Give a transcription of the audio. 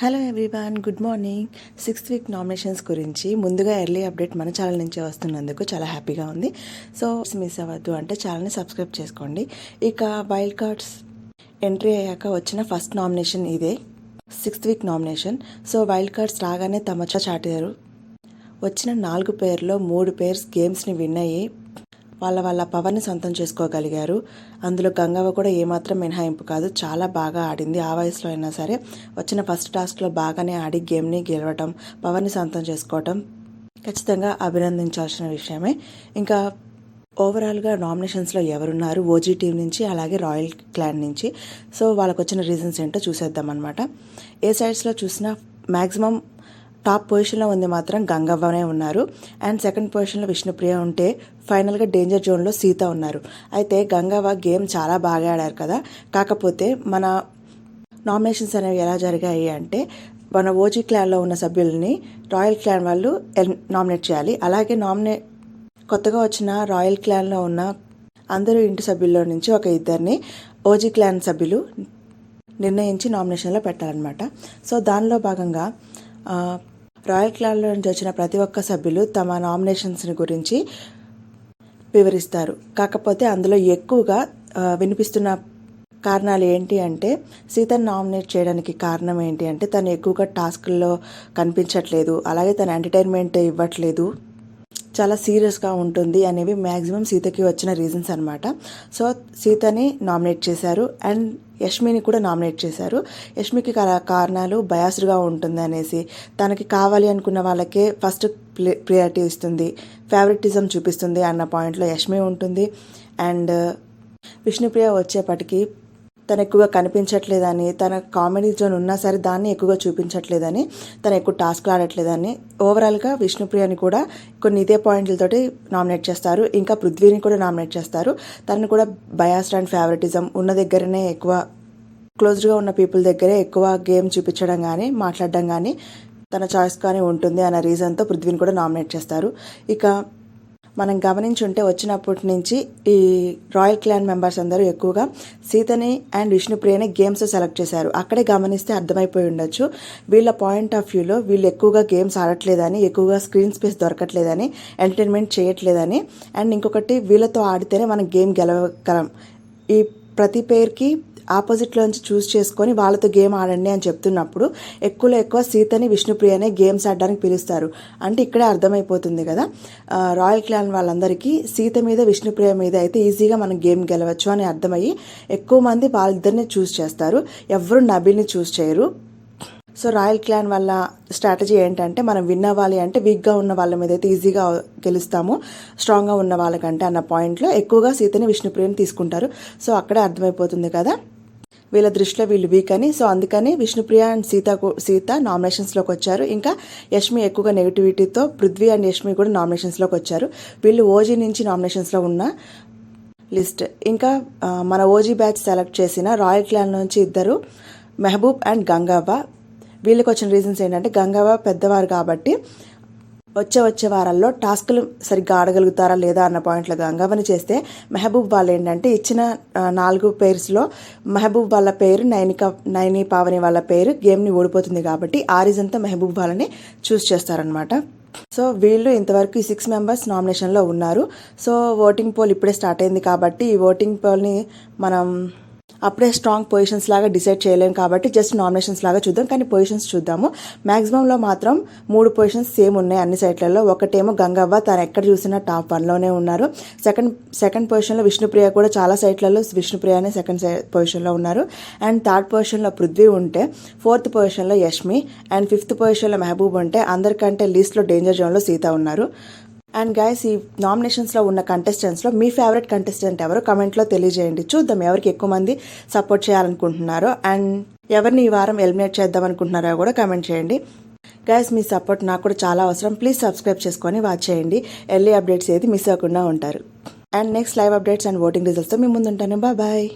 Hello everyone good morning sixth week nominations గురించి ముందుగా early update మన ఛానల్ నుంచి వస్తున్నందుకు చాలా హ్యాపీగా ఉంది. సో మిస్ అవ్వద్దు అంటే ఛానల్ని సబ్స్క్రైబ్ చేసుకోండి. ఇక వైల్డ్ కార్డ్స్ ఎంట్రీ అయ్యాక వచ్చిన ఫస్ట్ నామినేషన్ ఇదే. Sixth week nomination so wild cards రాగానే తమచా చాటారు వచ్చిన నాలుగు పేర్లో మూడు పేర్స్ గేమ్స్ని విన్ అయ్యి వాళ్ళ వాళ్ళ పవర్ని సొంతం చేసుకోగలిగారు. అందులో గంగవ్వ కూడా ఏమాత్రం మినహాయింపు కాదు చాలా బాగా ఆడింది. ఆ వయసులో అయినా సరే వచ్చిన ఫస్ట్ టాస్క్లో బాగానే ఆడి గేమ్ని గెలవటం పవర్ని సొంతం చేసుకోవటం ఖచ్చితంగా అభినందించాల్సిన విషయమే. ఇంకా ఓవరాల్గా నామినేషన్స్లో ఎవరున్నారు? ఓజీ టీం నుంచి అలాగే రాయల్ క్లాన్ నుంచి. సో వాళ్ళకు వచ్చిన రీజన్స్ ఏంటో చూసేద్దాం అనమాట ఏ సైడ్స్లో చూసినా మ్యాక్సిమం టాప్ పొజిషన్లో ఉంది మాత్రం గంగవ్వనే ఉన్నారు. అండ్ సెకండ్ పొజిషన్లో విష్ణుప్రియ ఉంటే ఫైనల్గా డేంజర్ జోన్లో సీత ఉన్నారు. అయితే గంగవ్వ గేమ్ చాలా బాగా ఆడారు కదా. కాకపోతే మన నామినేషన్స్ అనేవి ఎలా జరిగాయి అంటే మన ఓజీ క్లాన్లో ఉన్న సభ్యుల్ని రాయల్ క్లాన్ వాళ్ళు ఎల్- నామినేట్ చేయాలి. అలాగే నామినేట్ కొత్తగా వచ్చిన రాయల్ క్లాన్లో ఉన్న అందరూ ఇంటి సభ్యుల్లో నుంచి ఒక ఇద్దరిని ఓజీ క్లాన్ సభ్యులు నిర్ణయించి నామినేషన్లో పెట్టాలన్నమాట. సో దానిలో భాగంగా రాయల్ క్లాన్లో నుంచి వచ్చిన ప్రతి ఒక్క సభ్యులు తమ నామినేషన్స్ని గురించి వివరిస్తారు. కాకపోతే అందులో ఎక్కువగా వినిపిస్తున్న కారణాలు ఏంటి అంటే సీతను నామినేట్ చేయడానికి కారణం ఏంటి అంటే తను ఎక్కువగా టాస్క్ల్లో కనిపించట్లేదు అలాగే తను ఎంటర్టైన్మెంట్ ఇవ్వట్లేదు. చాలా సీరియస్గా ఉంటుంది అనేవి మ్యాక్సిమం సీతకి వచ్చిన రీజన్స్ అనమాట సో సీతని నామినేట్ చేశారు. అండ్ యష్మిని కూడా నామినేట్ చేశారు. యష్మికి కారణాలు బయాస్డ్గా ఉంటుంది అనేసి తనకి కావాలి అనుకున్న వాళ్ళకే ఫస్ట్ ప్రియారిటీ ఇస్తుంది. ఫేవరెటిజం చూపిస్తుంది అన్న పాయింట్లో యష్మి ఉంటుంది. అండ్ విష్ణుప్రియ వచ్చేప్పటికి తను ఎక్కువగా కనిపించట్లేదని తన కామెడీ జోన్ ఉన్నా సరే దాన్ని ఎక్కువగా చూపించట్లేదని తను ఎక్కువ టాస్క్లు ఆడట్లేదని ఓవరాల్గా విష్ణుప్రియని కూడా కొన్ని ఇదే పాయింట్లతోటి నామినేట్ చేస్తారు. ఇంకా పృథ్వీని కూడా నామినేట్ చేస్తారు. తను కూడా బయాస్డ్ అండ్ ఫేవరెటిజం ఉన్న దగ్గరనే ఎక్కువ క్లోజ్డ్గా ఉన్న పీపుల్ దగ్గరే ఎక్కువ గేమ్ చూపించడం కానీ మాట్లాడడం కానీ తన చాయిస్ కానీ ఉంటుంది అన్న రీజన్తో పృథ్వీని కూడా నామినేట్ చేస్తారు. ఇక మనం గమనించుంటే వచ్చినప్పటి నుంచి ఈ రాయల్ క్లాన్ మెంబర్స్ అందరూ ఎక్కువగా సీతని అండ్ విష్ణుప్రియని గేమ్స్ సెలెక్ట్ చేశారు. అక్కడే గమనిస్తే అర్థమైపోయి ఉండొచ్చు. వీళ్ళ పాయింట్ ఆఫ్ వ్యూలో వీళ్ళు ఎక్కువగా గేమ్స్ ఆడట్లేదని ఎక్కువగా స్క్రీన్ స్పేస్ దొరకట్లేదని ఎంటర్టైన్మెంట్ చేయట్లేదని అండ్ ఇంకొకటి వీళ్ళతో ఆడితేనే మనం గేమ్ గెలవగలం. ఈ ప్రతి పేరుకి ఆపోజిట్లోంచి చూస్ చేసుకొని వాళ్ళతో గేమ్ ఆడండి అని చెప్తున్నప్పుడు ఎక్కువలో ఎక్కువ సీతని విష్ణుప్రియనే గేమ్స్ ఆడడానికి పిలుస్తారు. అంటే ఇక్కడే అర్థమైపోతుంది కదా. రాయల్ క్లాన్ వాళ్ళందరికీ సీత మీద విష్ణుప్రియ మీద అయితే ఈజీగా మనం గేమ్ గెలవచ్చు అని అర్థమయ్యి ఎక్కువ మంది వాళ్ళిద్దరిని చూస్ చేస్తారు. ఎవరు నబిల్ని చూస్ చేయరు. సో రాయల్ క్లాన్ వల్ల స్ట్రాటజీ ఏంటంటే మనం విన్ అవ్వాలి అంటే వీక్గా ఉన్న వాళ్ళ మీద అయితే ఈజీగా గెలుస్తాము. స్ట్రాంగ్గా ఉన్న వాళ్ళకంటే అన్న పాయింట్లో ఎక్కువగా సీతని విష్ణుప్రియని తీసుకుంటారు. సో అక్కడే అర్థమైపోతుంది కదా. వీళ్ళ దృష్టిలో వీళ్ళు వీక్ అని. సో అందుకని విష్ణుప్రియ అండ్ సీత సీత నామినేషన్స్లోకి వచ్చారు. ఇంకా యష్మి ఎక్కువగా నెగిటివిటీతో పృథ్వీ అండ్ యష్మి కూడా నామినేషన్స్లోకి వచ్చారు. వీళ్ళు ఓజీ నుంచి నామినేషన్స్లో ఉన్న లిస్ట్. ఇంకా మన ఓజీ బ్యాచ్ సెలెక్ట్ చేసిన రాయల్ క్లాన్ నుంచి ఇద్దరు మెహబూబ్ అండ్ గంగావ. వీళ్ళకి వచ్చిన రీజన్స్ ఏంటంటే గంగావ పెద్దవారు కాబట్టి వచ్చే వచ్చే వారాల్లో టాస్కులు సరిగ్గా ఆడగలుగుతారా లేదా అన్న పాయింట్లో గంగవని చేస్తే మెహబూబ్ వాళ్ళు ఏంటంటే ఇచ్చిన నాలుగు పేర్స్లో మెహబూబ్ వాళ్ళ పేరు నైనిక నైని పావని వాళ్ళ పేరు గేమ్ని ఓడిపోతుంది కాబట్టి ఆ రీజన్తో మెహబూబ్ వాళ్ళని చూస్ చేస్తారనమాట సో వీళ్ళు ఇంతవరకు ఈ సిక్స్ మెంబర్స్ నామినేషన్లో ఉన్నారు. సో ఓటింగ్ పోల్ ఇప్పుడే స్టార్ట్ అయింది కాబట్టి ఈ ఓటింగ్ పోల్ని మనం అప్పుడే స్ట్రాంగ్ పొజిషన్స్ లాగా డిసైడ్ చేయలేం కాబట్టి జస్ట్ నామినేషన్స్ లాగా చూద్దాం. కానీ పొజిషన్స్ చూద్దాము. మ్యాక్సిమంలో మాత్రం మూడు పొజిషన్స్ సేమ్ ఉన్నాయి అన్ని సైట్లలో ఒకటేమో గంగవ్వ తను ఎక్కడ చూసినా టాప్ వన్లోనే ఉన్నారు. సెకండ్ సెకండ్ పొజిషన్లో విష్ణుప్రియ కూడా చాలా సైట్లలో విష్ణుప్రియ అనే సెకండ్ పొజిషన్లో ఉన్నారు. అండ్ థర్డ్ పొజిషన్లో పృథ్వీ ఉంటే ఫోర్త్ పొజిషన్లో యష్మి అండ్ ఫిఫ్త్ పొజిషన్లో మెహబూబ్ ఉంటే అందరికంటే లీస్ట్లో డేంజర్ జోన్లో సీత ఉన్నారు. అండ్ గైస్ ఈ నామినేషన్స్లో ఉన్న కంటెస్టెంట్స్లో మీ ఫేవరెట్ కంటెస్టెంట్ ఎవరో? కమెంట్లో తెలియజేయండి. చూద్దాం ఎవరికి ఎక్కువ మంది సపోర్ట్ చేయాలనుకుంటున్నారో. అండ్ ఎవరిని ఈ వారం ఎలిమినేట్ చేద్దాం అనుకుంటున్నారో కూడా కమెంట్ చేయండి. గైస్ మీ సపోర్ట్ నాకు కూడా చాలా అవసరం. ప్లీజ్ సబ్స్క్రైబ్ చేసుకొని వాచ్ చేయండి. ఎర్లీ అప్డేట్స్ ఏది మిస్ అవ్వకుండా ఉంటారు. And next live updates and voting రిజల్ట్స్తో మీ ముందు ఉంటాను బాయ్